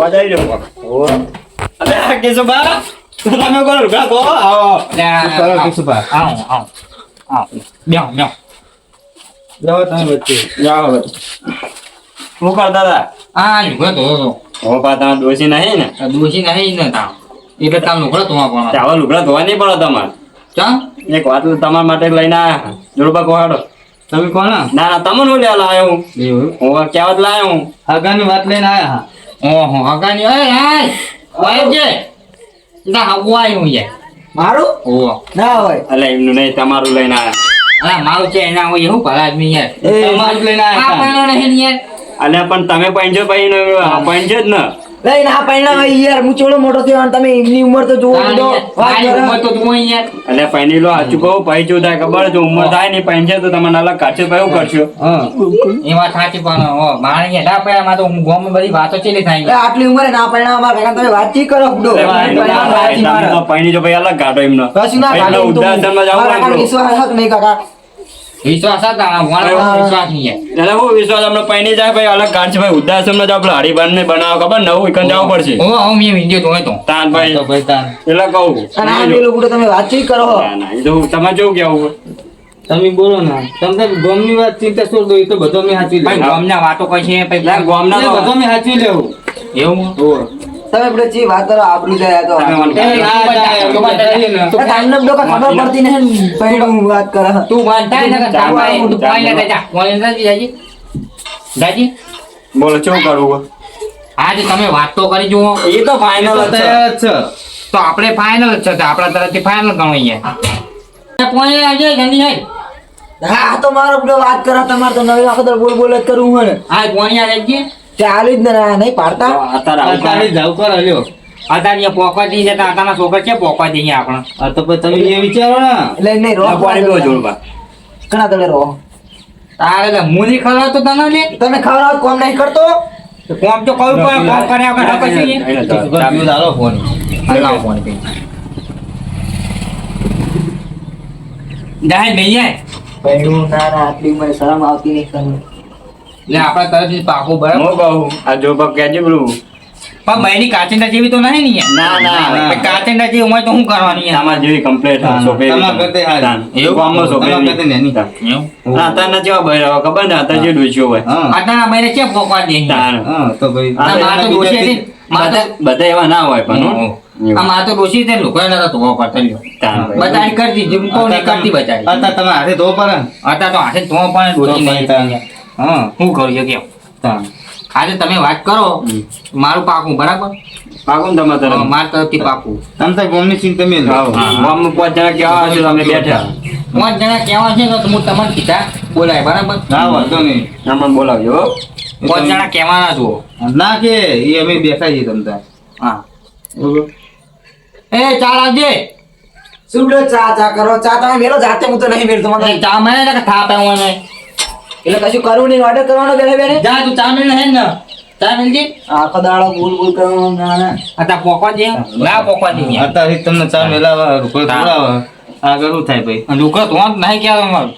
અવાજ આવી રહ્યો કોક. અલે આ કેશુભા, તો તમે કોણ લુગડા કહો? આવો. કરો આવો, કેશુભા. આવો, આવો. આવો. બેહો, બેહો. જાઓ તમે વચ્ચે જાઓ હવે. શું કરતા હતા? આ લુગડો ધોવો છો. હો, પા તમારે ડોશી નહીં ને ડોશી નહીં ને તાવ. એટલે તાવ લુગડો ધોવા પડે. આવા લુગડા ધોવા નહીં પડે તમારે ચમ? એક વાત તમારા માટે લઈને આયા જોડબા કોહાડો તમે કોણ ના ના તમને હું લેવા લાયો હું હું કહેવત હું આગળની વાત લઈને આયા ઓહો, હગાની, ઓય, હાય. ઓય જે. ના, હગું હું જે મારું ઓહો. ના હોય અલે એમનું નહીં તમારું લઈને આવ્યા અલા, મારું છે એના હોય હું ભલા આદમી યાર. તમારું લઈને આવ્યા આયા પાનો નહીં યાર. અલે પણ તમે પંજો ભાઈ પંચો જ ને લઈ ના પૈણા યાર હું ચોળો મોટો થયો અને તમે એમની ઉંમર તો જુઓ તો ઉંમર યાર. એટલે પૈની લો સાચું કહું ભાઈ જો થાય ખબર જો ઉંમર થાય ને પંચે તો તમને અલગ કાચે ભાઈ એવું કરશો હા એ વાત સાચી પણ હો, મારે ના પડ્યા, મારે તો ગોમ બધી વાતો ચેલી થાય આટલી ઉંમરે ના પૈણા માં ઘણા તમે વાતચીત કરો ભાઈ પૈણા પૈણી જો ભાઈ અલગ કાઢો એમનો કશું ના કાઢે, માં હું ઉદ્ધાસનમાં મારા જાવું હક નહીં કાકા વિશ્વાસ હતા? વિશ્વાસ નહીં એટલે હું વિશ્વાસ હમણાં પૈણી જાય ભાઈ અલગ કાઢશે ભાઈ ઉદ્ધાસનમાં જાવ આપણે હરિભાન ને બનાવો ખબર? નવું એકન જવું પડશે. હો, હો, મેં વીડિયો જોયો તો. તાન ભાઈ. તો ભાઈ તાન. એટલે કહું. અને આ પેલું બુડો તમે વાતચીત કરો. ના, ના, એ તો તમારે કેવું કેવું તમે બોલો ને. તમને ગોમની વાત ચિંતા છોડ દો એ તો બધો મેં સાચવી લેવું. ગામના વાતો કઈ છે? ભાઈ ના ગોમના બધો મેં સાચવી લેવું. એવું? તમે આપણે ચી વાત કરો આબરૂ જાય તો. જાય, તમને બધો ખબર પડતી નહીં. પહેલો હું વાત કરે. તું બાંધતા ને તું ચાલ, પાણી જા. પાણી લેતા જા, જાજી જાજી બોલો શું કરવું આજે તમે વાત તો કરી જુઓ. એ તો ફાઇનલ જ છે. તો આપણે ફાઇનલ જ છે તો આપણા તરફથી ફાઇનલ ગણીએ પાણી આવજે જલ્દી હેડ હા તો મારો બધો વાત કરો. તમારે તો નવી વખત બોલ બોલ જ કરવું હોય ને. આ આવી જઈએ તે જ ના, નહીં પાડતા? અત્યારે આવું અત્યારે જાવ કરો લ્યો. અત્યારે પોકવા દઈ જતા આતાના છોકરા છે પોકવા દઈએ આપણે. આ તો પછી તમે એ વિચારો ને. એટલે નહીં રહો આ પાણી પીવો જોડબા ઘણા તળે તારે એટલે મૂલી ખરો તો તને લે તમે ખવડાવો કોમ નહીં કરતો? કોમ તો કરવું પડે કોમ કર્યા વગર ના કશું નહીં. એને તો ચા પીવું તો હાલો ફોન. લાવો પાણી નહીં જાય પૈણું ના ના આટલી ઉંમરે શરમ આવતી નહીં તમને એટલે આપણા તરફથી પાકું બરાબર હું કહું આ જોબા કહેજે પેલું. પણ બહેની કાચિંડા જેવી તો નહીં ને. ના ના કાચિંડા જેવી હોય તો શું કરવાની? તમારા જેવી કમ્પ્લેટ હા, તમારા કરતે હા એવું? ગામમાં સોપે છોકરી કરતે નેની. એવું? ના જેવા બહેરા ખબર ને? અત્યારે જે ડોચ્યો હોય. હા. આટલા મહિને કે પોકવા દે. હા તો ભાઈ. આ માર તો બીજા છે માર બધા એવા ના હોય પણ હો. આ માર તો ડોશી હતી ને નતા ધોવા પડતા લ્યો. તાન કરતી જીમ તો કરતી તમે હાથે ધોવો પડે. તો હાથે ધોવા પણ ડોશી નહીં તાન. હા શું કરું છું કેમ. આજે તમે વાત કરો મારું પાકું બરાબર? પાકું તમે તમારા તરફ? મારા તરફથી પાકું. તમે તો ગોમની સીન તમે લો. હાઉ. પાંચ જણા કેવા હશે તમે બેઠા. પાંચ જણા કેવા છે ને તો હું તમને કીધા બોલાય બરાબર? ના વાંધો નહીં. પણ બોલાવજો પાંચ જણા કહેવાના છો ના કે એ અમે બેઠા છીએ તમતા હા. બોલો એ ચાલ આવજે શું ચા ચા કરો? ચા તમે મેલો જાતે હું તો નહીં મેળતો મને ચા મને ને હું એને એટલે કશું કરવું નહીં ઓર્ડર કરવાનો બેને બેને જા તું ચામેલ હે ને? ચા મિલજી આખો દાડો ભૂલ ભૂલ કરવાનો ના ના આતા પોકવા દે. ના પોકવા દે યાર અત્યારે તમને ચા મેલાવા રૂપો થોડાવા આ કરું થાય ભાઈ. લુકા તો વાંધો નહીં ક્યાં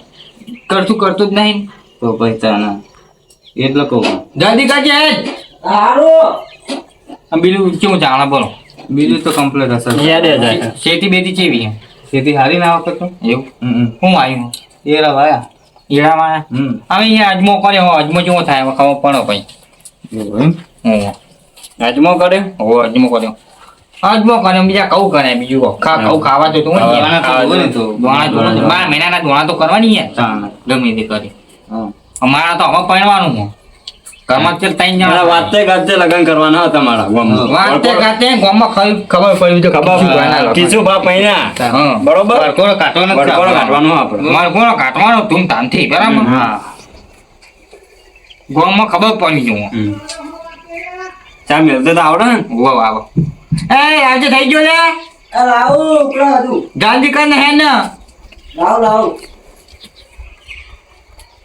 કરતું કરતું જ નહીં. તો ભાઈ તાના એટલે કહું. જલ્દી કાજે હારું. બીજું કેવું જાણે બોલો. બીજું તો કમ્પ્લીટ હશે. યાદ જ. શેતી બેતી કેવી હે? ખેતી હારી ના આવતો તો? એવું? હું શું આવ્યું એ રા વાયા. ઈડામાં હમ. હવે અહીંયા અજમો કર્યો હો અજમો જેવો થાય ખબર પડો ભાઈ. અજમો કર્યો હો અજમો કર્યો. અજમો કર્યો બીજા કઉ કરે બીજું કહો. ખા કઉ ખાવા તો તું દોણા તો હોય ને તો. દોણા દોણા બાર મહિનાના દોણા તો કરવાની યાર. ગમે તે કરી. અમારા તો હવે પરણવાનું હો જણા વાતે ગાતે લગન કરવાના હતા મારા ગામમાં. વાતે ગાતે ગામમાં ખબર ખબર પડી તો ખબર શું કરવાના લોકો. કીધું બા પૈણા. બરોબર? જ આપણો. હા ગામમાં ખબર પડી જવું ચા મેલતે તો આવડે ને? આવો એ આજે થઈ ગયો લે? લાવું ઉપરા કરીને હે ને? લાવ લાવ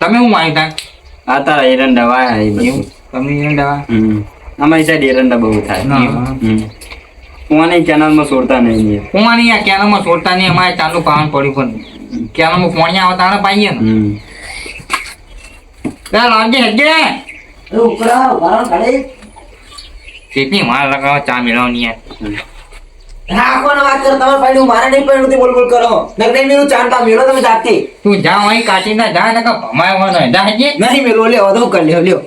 તમે હું માહિતા આ તારા એરંડા વાયા એ બધું. તમને એરંડા વાયા? હમ. અમારી સાઈડ એરંડા બહુ થાય. કુવાની ચેનલમાં છોડતા નહીં કુવાની આ કેનામાં છોડતા નહીં અમારે ચાલુ પાવન પડ્યું પણ. કેનામાં પોણી આવે તાણે પાઈએ ને. ચાલ આવજે કેટલી માર લગાવો ચા મેળવવાની યાર. રાખવાનો વાત કરો તમારે પાડ્યું મારે નહીં પડ્યું બોલ બોલ કરો. નહીં મેલું ચાંટા મેળો તમે જાતે. તું જા અહીં કાચી ના જા ને ભમાયો જા હજી. નહીં મેલું લે તો કર લ્યો લ્યો.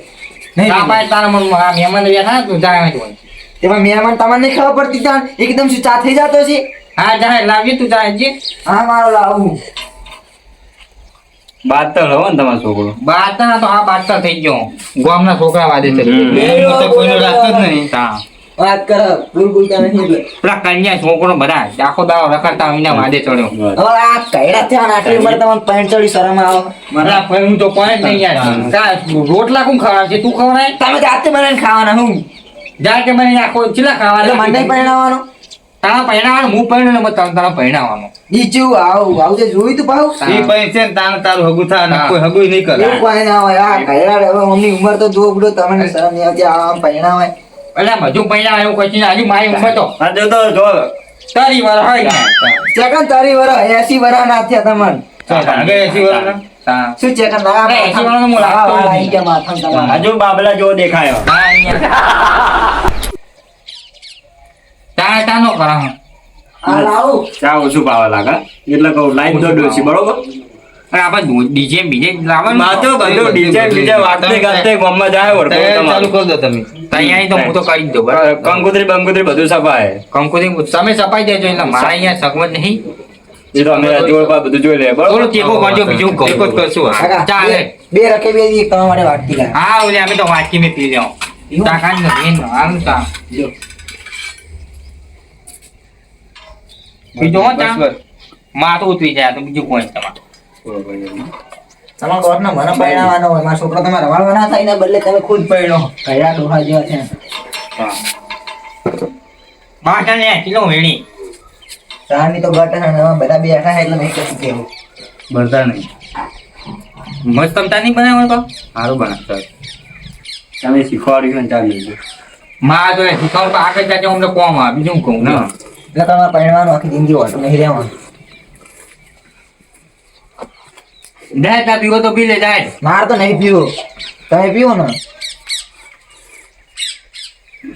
નહીં બાપા તારા મન આ મહેમાન બેઠા ને તું જા અહીં તેમાં મહેમાન તમને નહીં ખબર પડતી તાણ એકદમ શું ચા થઈ જતો છે. હા જા લાવજે તું જા હજી. હા મારો લાવું. બાદ તો ને તમારો છોકરો. બાતા તો આ બાતા થઈ ગયો. ગામના છોકરા વાદે છે કોઈનું રાખતો જ નહીં. તા વાત કરો નહીં એટલે. પેલા કન્યા છોકરો બધા. આખો દાડો રખડતા વિના ને વાદે ચડ્યો. હવે આ કઈડા થયા ને આટલી ઉંમર તમને પેન્ટ ચડી શરમ આવે? મારા ભાઈ હું તો પોઈન્ટ નહીં યાર. કા રોટલા કોણ ખવડાવશે તું ખવડાય? તમે જાતે બનાવીને ખાવાના હું? જા કે મને આખો ચીલા એટલે મને નહીં તારા પહેણાવાનું હું પહેણું ને તારા તારા પહેણાવાનું બીજું આવું? આવું જે જોયું તું પાહુ એ પછી છે ને તારું તારું હગું થાય અને હા. કોઈ હગું નહીં કરે. કોઈ ના હોય. આ કહેરા હવે મમ્મી ઉંમર તો દોબડો બડો તમને શરમ નહીં આવતી. આમ પરણાવાય એટલે બધું પહેણા એવું કઈ હજુ મારી ઉંમર તો. હા જો તો જો. તારી વાર હોય ચેકન તારી વર એસી વર ના થયા તમારે. એસી. હા. શું ચેકન એસી વરસનો નું લાગતો હા, આઈ ગયા માથામાં તમારા. હજુ બાબલા જો દેખાયો. તા તા નો કરા હું આ લાવું. ચા ઓછું પાવા લાગે. એટલે કહું લાઈટ દોડ્યો છે બરોબર? આપણે ડીજે બીજે લાવવાનું માં તો બધું ડીજે બીજે વાગતે ગાતે ગામમાં જાય વળતો ચાલુ કરી દો તમે. તૈયારી તો હું તો કરી દઉં બરાબર? કંકોત્રી બંકોત્રી બધું સફાય. કંકુથી તમે સપાઈ દેજો એટલે મારા અહીંયા સગવડ નહીં. એ તો અમે જોડે બધું જોઈ લે કરજો બીજું જ કરશું. ચાલે બે- બે રકે બે દી તમારા માટે વાટકી લાવ્યા. હા ઓલે અમે તો વાટકી મેં પી લેવું ચાખા જ નથી આમ ચા જો. બીજું હો ચા. બસ, બસ. માં તો ઉતરી જાય તો બીજું કોઈ તમારે. તમારા દોસ્તને મને પરણાવવાનો હોય મારા છોકરો તમારે રવાડવા ના થાય ને બદલે તમે ખુદ પરણો. કઈડા ડોહા જેવા છે. બાટા ને કિલો વેણી. ચારની તો ને બધા બેઠા એટલે નહીં કશું કેવું. બધા નહીં. મસ્ત તમતા નહીં બનાવવાનું તો? સારું બનાવતા હોય. તમે શીખવાડ્યું ને ચાલી માં તો શીખવાનું તો આગળ જાજે અમને કોમ આ બીજું કહું ના એટલે તમારે પરણવાનું આખી જિંદગી હોય નહીં રહેવાનું. જાય ચા પીવો તો પી લે જાય. માર તો નહીં પીવો. તમે પીવો ને.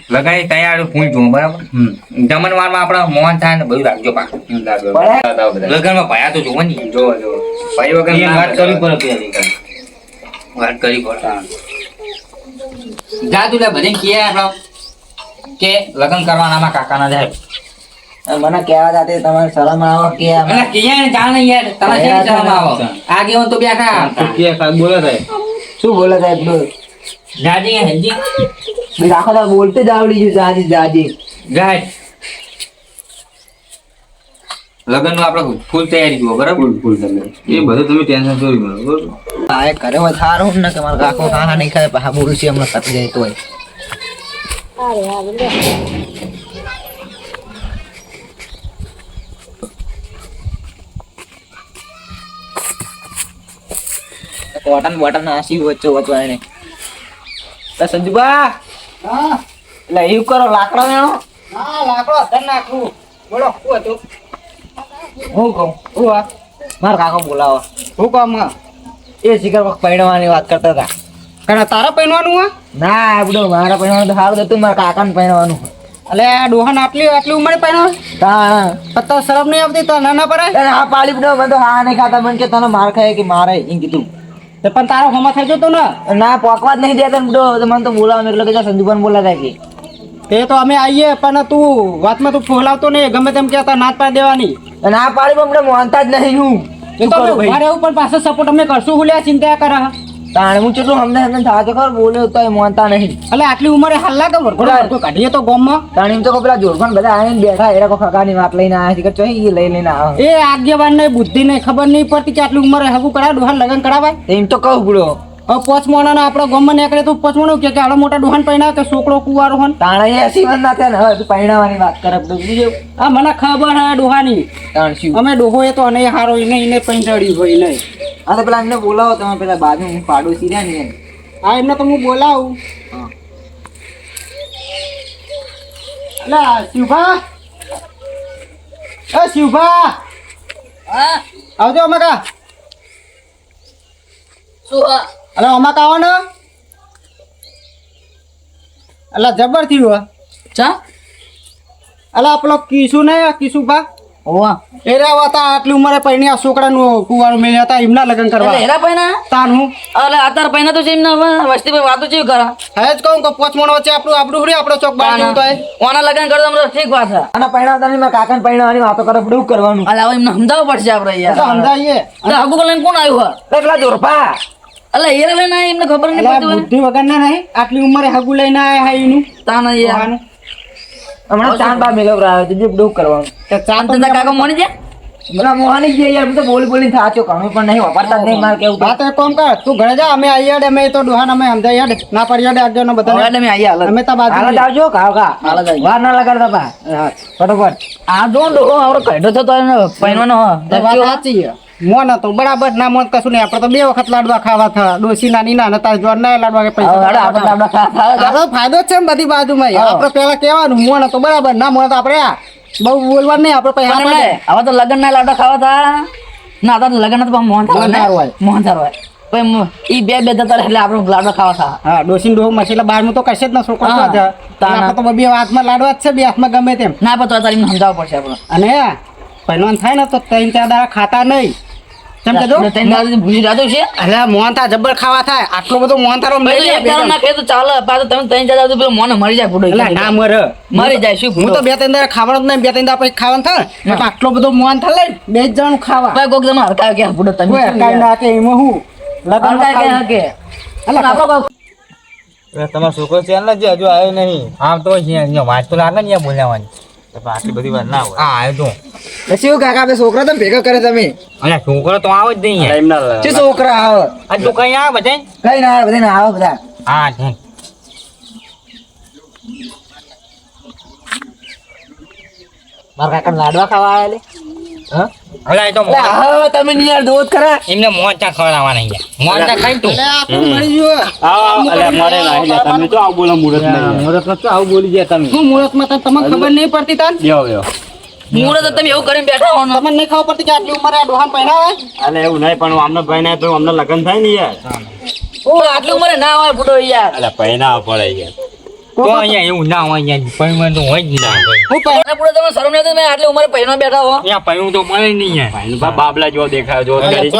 લગાઈ તૈયાર હું જોઉં બરાબર? હમ. જમણવારમાં આપણા મોહન થાય ને બધું રાખજો પાછું. લગન. લગનમાં ભયા તો જોવો ને. જો જો ભાઈ વગર વાત કરવી. પડે વાત કરી પડે. જાદુ બધે કહે કે લગ્ન કરવાના કાકાના જાય. મને કહેવા જાતે તમારે શરમ આવો કે મને કિયા ને જાણ યાર. તને કેવી શરમ આવો? આગેવાન તો બેઠા. કે કાંઈ બોલે થાય. શું બોલે સાહેબ? બોલ. જાજી હેજી. બી રાખો દાડો બોલતે જ આવડી ગયું જાજી જાજી. જાય. લગનનું આપણે ફૂલ તૈયારી જુઓ બરાબર? ફૂલ ફૂલ તમે એ બધું તમે ટેન્શન છોડી મેળવો, બરાબર? આ ઘરે હોય સારું ને કે મારા કાકો કાકા નહીં ખાય પાછા બોલશે છે હમણાં તપી જાય તોય. કોટન બોટન નાસી વચ્ચે વચવાય નહીં તો સંજુબા! એટલે એવું કરો લાકડા વેણો હા લાકડો ધર નાખું. બોલો શું હતું? હું કહું? હું આ? મારા કાકો બોલાવો. હું કામ એ શિખર વખત પરણવાની વાત કરતા હતા. કણા તારા પહેરવાનું આ? ના આપડો મારા પરણવાનું તો સારું હતું મારા કાકાને પરણવાનું અલે આ ડોહન આટલી આટલી ઉંમરે પહેરવા તા પત્તા શરમ નહીં આવતી તો નાના ના પડે હા પાડી મને તો હા નહીં ખાતા મને કે તને માર ખાય કે મારે એમ કીધું. તે પણ તારો હોમા થઈ જતો ને? ના પોકવા જ નહીં દેતા બધો. તો મને તો બોલાવે એટલે કે સંજુભાઈ બોલાતા કે. તે તો અમે આવીએ પણ તું વાતમાં તું ફોલાવતો નહીં. ગમે તેમ કહેતા નાત પાડી દેવાની. ના પાડી પણ મને માનતા જ નહીં હું. તો? મારે ઉપર પાછો સપોર્ટ અમે કરશું. હુલ્યા ચિંતા કરે. તાણે હું કેટલું હમને હમને થા તો ખબર બોલ્યો તો એ માનતા નહીં. એટલે આટલી ઉંમરે હાલ તો વરઘોડો વરઘો કાઢીએ તો ગામમાં. તાણે તો પેલા જોરફાન બધા આવીને બેઠા એ લોકો ખકાની વાત લઈને આયા છે કે ચોઈ એ લઈ લઈને આવે એ આગેવાન ને બુદ્ધિ ને ખબર નહીં પડતી કે આટલી ઉંમરે હગું કરા ડોહાન લગન કરાવાય? એમ તો કહું પડ્યો હવે પોચ મોણા આપણા ગામમાં નીકળે તો પોચ મોણું કે કે આડો મોટા ડોહાન પહેણા કે છોકરો કુવારો હોન? તાણે એ હસી ના થાય ને હવે તું પરણાવાની વાત કરે બીજું આ મને ખબર હે ડોહાની. તાણ અમે ડોહો એ તો અને હારો એને એને પંચડ્યું હોય નહીં. હા તો પેલા એમને બોલાવો તમે પેલા બાજુ હું પાડોશી રહ્યા ને. હા એમને તો હું બોલાવું. એટલે શિવભા? એ શિવભા? આવજો અમાકા અલા અમાકા આવો ને? અલા જબર થયું હે. ચા? અલા પેલો કીસુ ને કીસુભા? ઓવા આટલી ઉંમરે પૈણી આ છોકરાનું મેં હતા એમના લગ્ન કરવા. હેરા તાન હું? અલે તો છે એમના વસ્તી પર વાતો હે જ કહું કે પોચમણ વચ્ચે આપણું આપણું હુડી આપણો ચોક બાર જેવું ઓના લગન ઠીક વાત છે. આના પૈણા કાકાને પૈણાવાની વાતો કરો બધું કરવાનું. અલે હવે એમને સમજાવવું પડશે આપણે યાર સમજાઈએ અલે હગુ લઈને કોણ આવ્યું હોય? એકલા જોરપા. અલે હીરા લઈને એમને ખબર નહીં પડતી વગરના નહીં. આટલી ઉંમરે હગુ લઈને આયા હે એનું. તાના યાર. હમણાં ચાંદ બા મેળવ રહ્યો છે બધું કરવાનું. તો ચાંદ તો કાકો મોની જાય? મને મોહાની જ યાર હું તો બોલી બોલી થાચો ઘણું પણ નહીં વાપરતા નહીં માર કેવું હા તો એક કામ કર તું ઘરે જા અમે આઈ યાદ અમે તો ડોહાન અમે સમજાઈ યાદ ના પર યાદ આગળ હવે બધા એટલે અમે હાલ અમે તા બાજુ હાલ આવજો કાવ કા હાલ જ આવજો. વાર ના લગાડતા પા હા, ફટાફટ. આ જો ડોહો આવડો કઢો તો પૈનો પૈણવાનો હો. તો વાત સાચી છે. મોન હતો બરાબર ના મોન કશું નહીં. આપણે તો બે વખત લાડવા ખાવા થા. ડોસી નાની ના નતા જોર ના લાડવા કે પૈસા ફાયદો છે ને બધી બાજુમાં. આપણે પેલા કહેવાનું મોન હતો બરાબર ના મોન તો આપણે બહુ બોલવાનું નહીં. આપણે પૈસા હવે તો લગન ના લાડવા ખાવા તા ના તો લગન તો મોહન હોય. મોહન હોય. ઈ બે બે જતા એટલે આપણે લાડવા ખાવા થા. હા ડોસી ડોહ એટલે બાર તો કશે જ ના છોકરો તો તાના. તો બે હાથમાં લાડવા જ છે બે હાથમાં ગમે તેમ. ના પણ તો તારી સમજાવવું પડશે આપણે અને પહેલવાન થાય ને તો ત્રણ ચાર દાડા ખાતા નહીં. કેમ કે જો એટલે ભૂલી રાતો છે. અરે મોહનતા જબ્બર ખાવા થાય. આટલો બધો પછી મેળી એક દાડો ના તો ચાલે પાછું તમે ત્રણ ચાર તો પેલો મોને મરી જાય ફૂટો એટલે ના મર. મરી જાય શું હું તો બે ત્રણ દાડા ખાવાનું જ નહીં બે ત્રણ દાડા પછી ખાવાનું થાય. ને આટલો બધો મોહનથાળ લઈને બે જણ ખાવા. ભાઈ કોક તમે હરકા કે ફૂટો તમે કોઈ ના કે એમાં હું? લગન કે હકે અલા, આપણો તમારો છોકરો છે ને જે હજુ આવ્યો નહીં. આમ તો અહીંયા વાત તો લાગે ને અહીંયા બોલાવાની. આટલી બધી વાત ના હોય. હા તો. પછી કાકા આપણે છોકરા તો ભેગા કરે તમે? છોકરો તો આવે જ નહીં શું છોકરા આવે? આ તું કઈ આવે બધા? કઈ ના આવે બધા આવે બધા. હા છે. મારા કાકા લાડવા ખાવા આવે હા? અલ્યા તો હા તમે નહીં દોત ખરા. એમને મોંચા ખવડાવવાના અહીંયા મોંચા ખાઈ તું. એટલે મળી ગયું આવો આવો અલ્યા મરે નહીં તમે તો આવું બોલો મુરત નહીં. મુહૂર્તમાં તો આવું બોલી ગયા તમે? શું મુહૂર્તમાં તો તમને ખબર નહીં પડતી તાન? બેહો બેહો મૂળ તમે એવું કરીને બેઠા હો તમને નહીં ખબર પડતી કે આટલી ઉંમરે આ ડોહાન પહેરાવે અલે એવું નહીં પણ આમના ભાઈ ના તો અમને લગન થાય ને યાર. ઓ આટલી ઉંમરે ના હોય ફૂટો યાર. અલે ભાઈ પડે યાર. તો અહીંયા એવું ના હોય અહીંયા પૈણું હોય જ ના હોય હું પહે- અને તમે શરમ નથી મેં આટલી ઉંમરે પૈણો બેઠા હો અહીંયા પૈણું તો મળે નહીં યાર બાબલા જેવો દેખાય જો કરી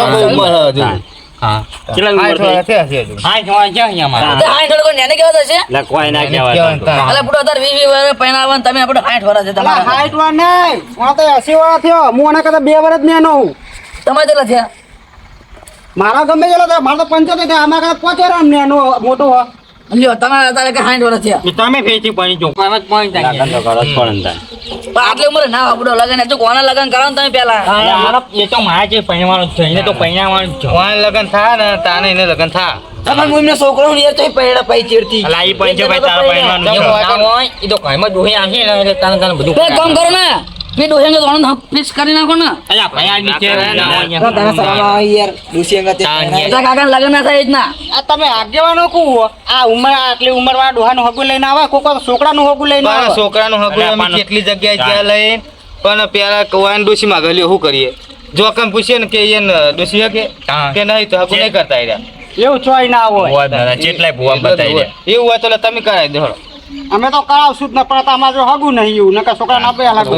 હા કેટલા ઉંમર થઈ હા જોવા છે અહીંયા મારે વર્ષ વર્ષ પૈણા વર્ષ વર્ષ ગમે મારા તો પંચોતેર થયા. આમાં કરતા પાંચ વર્ષ નેનો મોટો હો. લ્યો તમારા અત્યારે કે હાઈઠ વર્ષ થયા. તમે ફેરથી પૈણી જો એમ જ પૈણી લગન પડે. પણ આટલી ઉંમરે ના એ તો કોના લગન કરાવો તમે પેલા મારા એ તો મારા જે પૈણવાનું છે એને તો પૈણાવાનું જ છે. લગન થાય ને તાને એને લગન થાય. તમારે હું છોકરો ને યાર તો પૈણા પૈ ચીડતી અલા ઈ પણ છે ભાઈ તારા પૈણવાનું છે. એ તો દોહી આવશે ને એટલે તાને તાને બધું બે કામ કરો ને. બે ડોહેંગે તો ફિક્સ કરી નાખો ને. અલ્યા પૈણા નીચે તો તને શરમ યાર ડુસી અંગા તે કાકા લગન ના. થાય જ ના આ તમે આગેવાનો કુ આ ઉંમર આટલી ઉંમર વાળા ડોહાનું હગું લઈને આવે કોઈ છોકરાનું હગું લઈને આવે. છોકરાનું હગું અમે કેટલી જગ્યાએ ત્યાં લઈ પણ પેલા કવાન ડોસી માં ગલ્યો શું કરીએ? જો કમ પૂછીએ ને કે એને ડોસી હકે કે નહીં તો હગું નહીં કરતા રહ્યા. એવું ચોય ના હોય. ભુવા બતાવી એવું હોય તો તમે કરાવી દો. અમે તો કરાવશું જ ન પણ અમારે હગું નહીં એવું નકર છોકરા ના બે લાગે.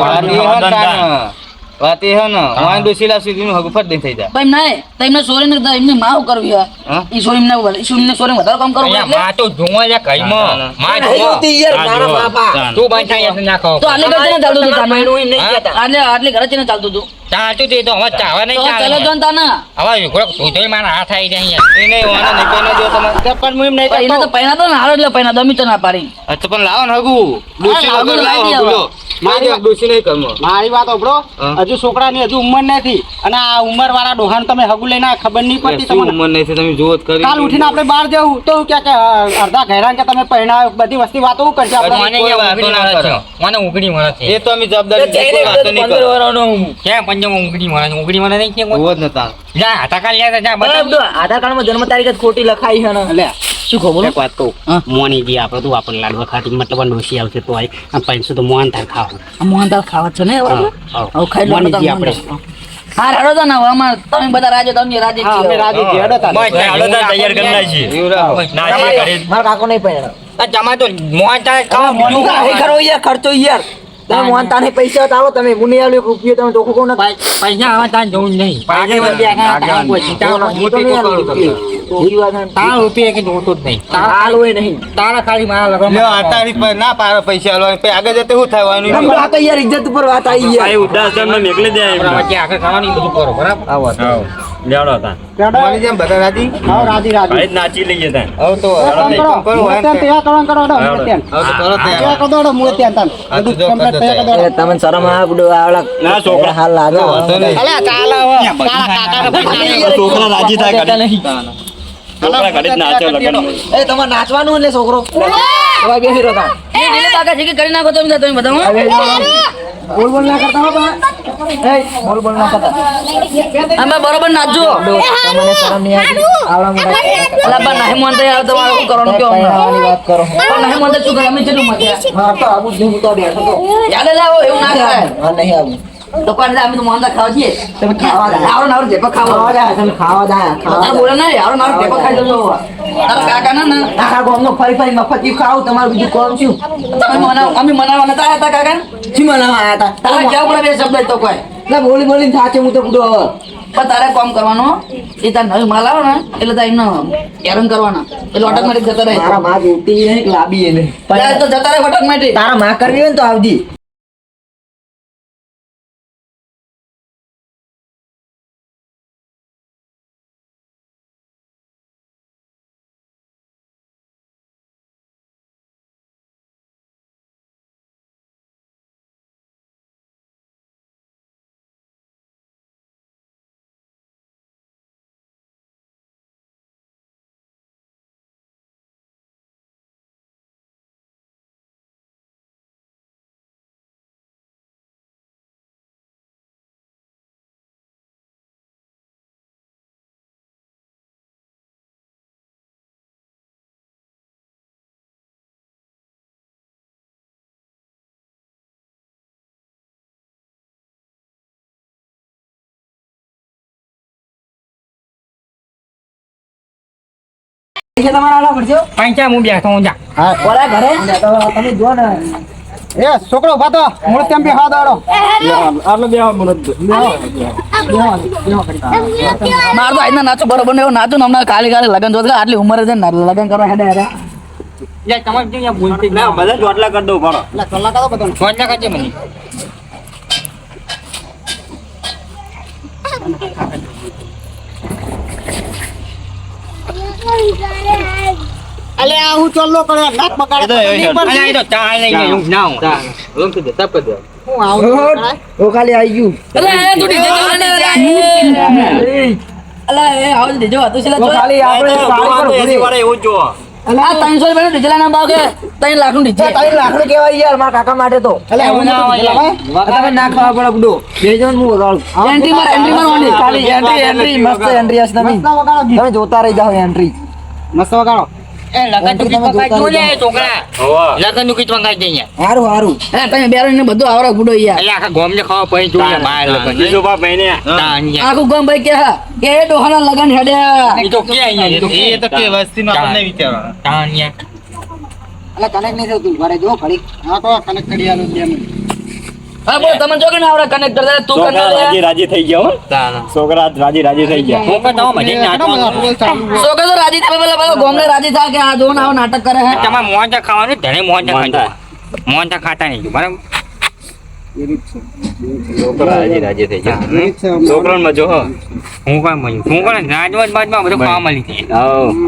વાત એ હે ને વાન ડોસી લાવશે તો એનું હગું ફટ દઈને થઈ જાય. પણ નહીં તો એમને સોરી ને એમને માવ કરવી હા? ઈ સોરી ને ઈ ને સોરી વધારે કામ કરવું એટલે? મા તો જોવા લે કઈ માં મા. જોતી યાર મારા બાપા. તું બંધ થાય એટલે ના તો આલે ઘરે ને ચાલતું તાને? પૈણું એમ નહીં કહેતા. આલે આટલી ઘરે ને ચાલતું હતું ચાલતું તે તો હવે ચાવા નહીં ચાલે. ચાલે તો ને તાને. હવે યુગડો ધોધોય મારા હાથ આવી જાય અહીંયા. એ નહીં, વાના નહીં, કોઈ જો તમે. પણ હું એમ નહીં પણ તો પૈના તો ને હારો એટલે પૈના દમી તો ના પાડી. તો પણ લાવો ને હગુ. હા, લાવો લાવી લો. મારી વાત ઓબળો હજુ છોકરાની હજુ ઉંમર નથી અને આ ઉંમર વાળા ડોહાન તમે હગુ લઈને ખબર નહીં પડતી તમને ઉંમર નથી તમે જોત કરી કાલ ઉઠીને આપણે બહાર જવું તો કે કે અડધા ઘેરાન કે તમે પહેણા બધી વસ્તી વાતો શું કરશે મને આપણે વાતો ના કરો. મને ઉગડી મળે છે. એ તો અમે જવાબદારી વાતો નહીં કરો. વર્ષનો હું. ક્યાં પંજમ ઉઘડી મળે છે? ઉઘડી મળે નહીં કે કોઈ? જ નતા. જા, આધાર કાર્ડ લ્યા જા, બતાવ. આધાર કાર્ડમાં જન્મ તારીખ જ ખોટી લખાઈ છે ને એટલે શું કહો બોલો? વાત કહું. મોની જે આપણે તું આપણે લાડવા ખાતી મતલબ ડોસી આવશે તો આઈ આમ પૈસું તો મોહન થાર ખાવ. મોહન દાળ ખાવા છે ને બરાબર? હા. ખાઈ લો મોનીજી આપણે. હા રાડો તો ના અમાર તમે બધા રાજો તમે રાજી હા અમે રાજી છીએ હેડો તારે. બસ, હાલો તાર તૈયાર કરી નાખીએ. એવું કરી. મારા કાકો નહીં પૈણા આ જમા તો મોહન તારે ખાવા તું કાંઈ કરો યાર ખર્ચો યાર. તમે મોહનતા ને. પૈસા તારો તમે આલ્યો રૂપિયો તમે ધોખો કોણ પૈસા તારે જ નહીં. આગળ તારા રૂપિયા કે જોતું જ નહીં તારા હાલ હોય નહીં તારા ખાલી મારા લગ્ન લ્યો, આ પર ના પાડો પૈસા આલવા. પછી આગળ જતે શું થવાનું આમ તો આ તો યાર ઇજ્જત ઉપર વાત આવી યાર આ વૃદ્ધાશ્રમમાં મેકલી દે એમને. વચ્ચે આગળ ખાવાની બધું કરો બરાબર આવો તો. લેવડો તા. મારી જેમ બધા રાજી આવો રાજી રાજી ભાઈ નાચી લઈએ તા. હવે તો કરો કરો, ત્યાં તૈયાર કરવાનું કરો હેડો, મુએ ત્યાં. હવે તો કરો તૈયાર. તૈયાર કરી મુએ ત્યાં તાન. હા, બધું જો તૈયાર કરી તમને શરમ આવે બધું આવડા ના છોકરા હાલ લાગે અલ્યા, ચાલે હવે. છોકરા રાજી થાય ઘડી. છોકરા ઘડી જ નાચે લગનમાં. એ તમારે નાચવાનું એટલે છોકરો? હવે બેસી રહો તાણ. એ ઢીલે કાકા છે કે કરી નાખો તમે તમે બધા બોલ બોલ ના કરતા હો તમે. એ બોલ બોલ ના કરતા. અમે બરોબર નાચજો. તમને શરમ નહીં આવતી. આવડા મોટા અલા બા નહીં માનતા યાર તમારે શું કરવાનું કયો અમને? વાત કરો. પણ નહીં માનતા શું કરે? અમે ચેટલું મત્યા? હા તો આવું જ નહીં તો બેઠો તો યાદ લાવો એવું ના થાય. હા નહીં આવું. તો કોણ અમે તો મોંદા ખાવા છીએ. તમે ખાવા જાય આવડો નાવડો ઢેપો ખાવા. જાય તમે ખાવા જાય ખાવા તારે બોલે નહીં આવડો નાવડો ઢેપો ખાઈ જજો તારા કાકા ના ના? આખા ગામનો ફરી ફરી મફત ખાવ તમારું બીજું કોમ છું તમે મનાવ અમે મનાવવા નતા આયા તા કાકા શી બનાવવા આયા હતા તારે કેવું પડે બે શબ્દ તો કોઈ? ના બોલી બોલીને થાચે હું તો પૂરો હવે. પણ તારે કામ કરવાનો એ તાર નવી માલ આવે ને એટલે તારે એમને હેરાન કરવાના. એટલે અટક માટે જતા રહે. તારા માં જોતી લાબી કે લાંબી એ નહીં ત્યારે તો જતા રહે ઓટોમેટિક તારા માં કરવી હોય ને તો આવજી. પૈસા તમારા આલા પડશે પૈસા હું બેઠો હું. જા ઓલા ઘરે તમે જો ને. એ છોકરો ઊભા. મૂળ. આટલો બે માર તો આજના નાચો બરોબર ને એવું નાચું હમણાં કાલે ખાલી લગન જોત આટલી ઉમર છે ને લગન કરવા હેડે હેડે. યાર તમારે જો યાર બોલતી ના, બધા ચોટલા કરી દઉં ભાડો. એટલે કલાક આવો બધાને. કરજે મને. અલ્યા, હું ચોલ્લો કર્યો, નાક બગાડે. અલા, આ તો ચા લઈ ગયો હું ના હું લંક દે, તપ દે. હું આવું ઓ ખાલી આવી ગયું અલા એ તું ડીજે અલે એ આવું ડીજે હતું છે ખાલી આપણે સારી તો પર એસી ઉભરી. એવું જ. આ ત્રણસો રૂપિયા ડીજે ના ભાવ કે ત્રણ લાખનું ડીજે તારી લાકડું કેવાય યાર મારા કાકા માટે તો. તમે ના ખાવા પડે બુડો. બે જણ હું વગાડું. એન્ટ્રી એન્ટ્રી ખાલી એન્ટ્રી એન્ટ્રી મસ્ત એન્ટ્રી હશે તમે. તમે જોતા રહી જાઓ એન્ટ્રી. મસ્ત વગાડો. એ લગનનું ગીત મંગાઈ જો લે છોકરા. હોવે. લગનનું ગીત મંગાઈ દે યાર હારું હારું. અલા તમે બેરો ને બધું આવડો ગુડો યાર એટલે આખા ગોમ ને ખાવા પડી જો યાર બહાર લગન. જીજુભા ભાઈને તાન યાર આખું ગામ ભાઈ કે હા કે એ ડોહાના લગન હેડ્યા એ તો કે અહીંયા એ તો કે એ તો કે વસ્તીનો આપણને વિચારવાનો. તાન યાર અલ્યા, connect નહીં થતું. મારે જો ઘડીક. હા, તો કનેક્ટ કરી આલું છે. હા બોલ તમે જો કે ના આવડે કનેક્ટર તું છોકરા રાજી રાજી થઈ ગયા છોકરા રાજી રાજી થઈ ગયા. હું કરતા હું મને કેટલો બધો નાટક બોલ ચાલુ હોય. સો કે તો રાજી થાય પેલા પેલા ગોમને રાજી થાય કે આ જો ને નાટક કરે હે. તમારે મોહનથાળ ખાવાનું ધણે મોહનથાળ મોહનથાળ. ખાજો ખાતા નહીં બરાબર? છોકરા રાજી રાજી થઈ ગયા. ઠીક છે, છોકરાને હું. કામ મળ્યું હું કોણ રાજવાજ બાજમાં બધું ખાવા મળી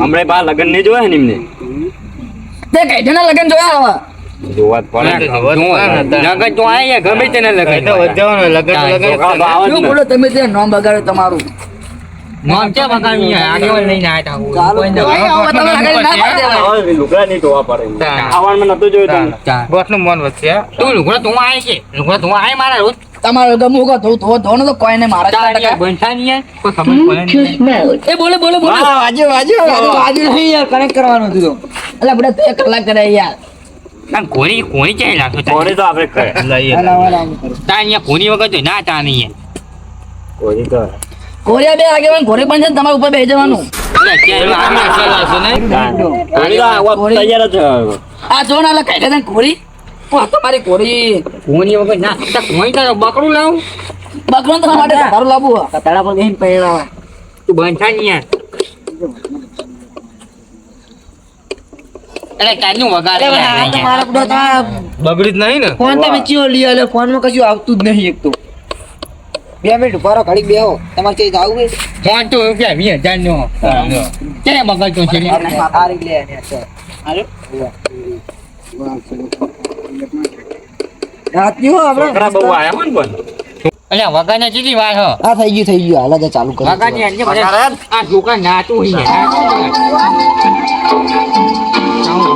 હમણાં બા લગન નહીં જોયા ને એમને તે કઈઠાના લગન જોયા જોવા જ લગન તો આયા ગમે તેને લગન તો વધવાનું, લગન લગન જ છોકરા તો આવે જ શું બોલો તમે તે નામ બગાડ્યો તમારું? મોમ છે બગાડી આગેવાન લઈને આયા હતા કોઈ ભાઈ, આવો તમે લગાડી ના પાડી દેવાય. હવે. લુગડા નહીં ધોવા પડે. તાન. આવવામાં નતું જોયું તમને? બોસનું મન વધશે તું લુગડા તું આય છે. લુગડા તું આય મારા રોજ. તમારો ગમું કો ધો ધો ધો તો કોઈને મારે ચાર બંધા નહીં કોઈ ખબર પડે એ બોલે બોલે બોલે. વાજે વાજે વાજે નહીં યાર કનેક્ટ કરવાનું હતું અલા બધા કલાક કરે યાર. ના કોની કોની ચાઈ લાગતો કોની તો આપણે કરે લઈએ. તાર અહીંયા કોની વગર તો ના તા નહીં કોની તો કોરિયા બે આગેવાન ઘોરે પણ છે ને તમારા ઉપર બેસી જવાનું. આ જો ને કાઢ્યા તને ઘોડી તમારી ઘોડી કોની વગર ના કોઈ તારો બકરું લાવું? બકરો તમારા માટે તારું. પર બેહીને પહેરાવા. તું બંધા નહીં યાર અરે કાનું વગાડે આ તો મારો બધો તો બગડી જ નહીં ને? ફોન તમે ચિયો લઈ ફોનમાં કશું આવતું જ નહીં એક તો. બે મિનિટ ઉભારો ઘડીક બેહો. તમારે ચેજ આવું હોય? ફોન તો રૂપિયા વીસ હજાર નો મગજ તો છે લે રાતની હો આપણે છોકરા બહુ આયા હોય ને પણ. અલ્યા વગાડના કેટલી વાર હો. આ થઈ ગયું થઈ ગયું. હાલ ચાલુ કરો. આ નાતું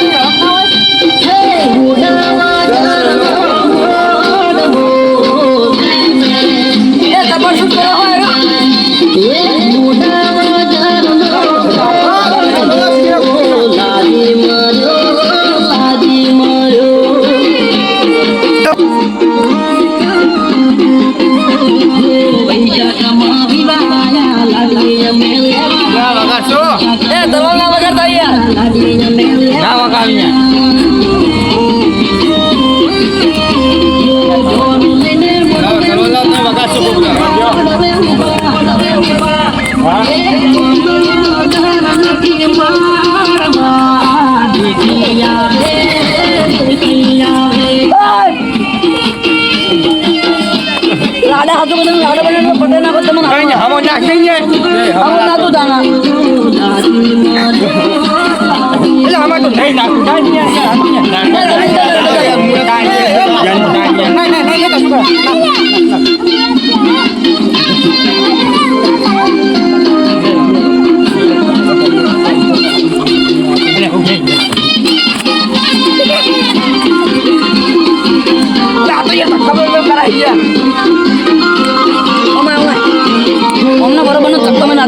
એ લાડા હાથો બધા લાડા બનાવીને પટેલ નાખો તમે નાખો. હમો નાખી ને આવું નાતું જાણા. એટલે આમાં તો નહીં નાખું કાંઈ નહીં યાર, આપી ને. કાંઈ નહીં. એટલે હું જઈ ગયો. આ તો યાર ધક્કા করতে হবে না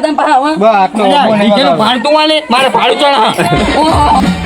તમારો તો રશિયા તમે પાછા બસ મારે ભાડું ચણા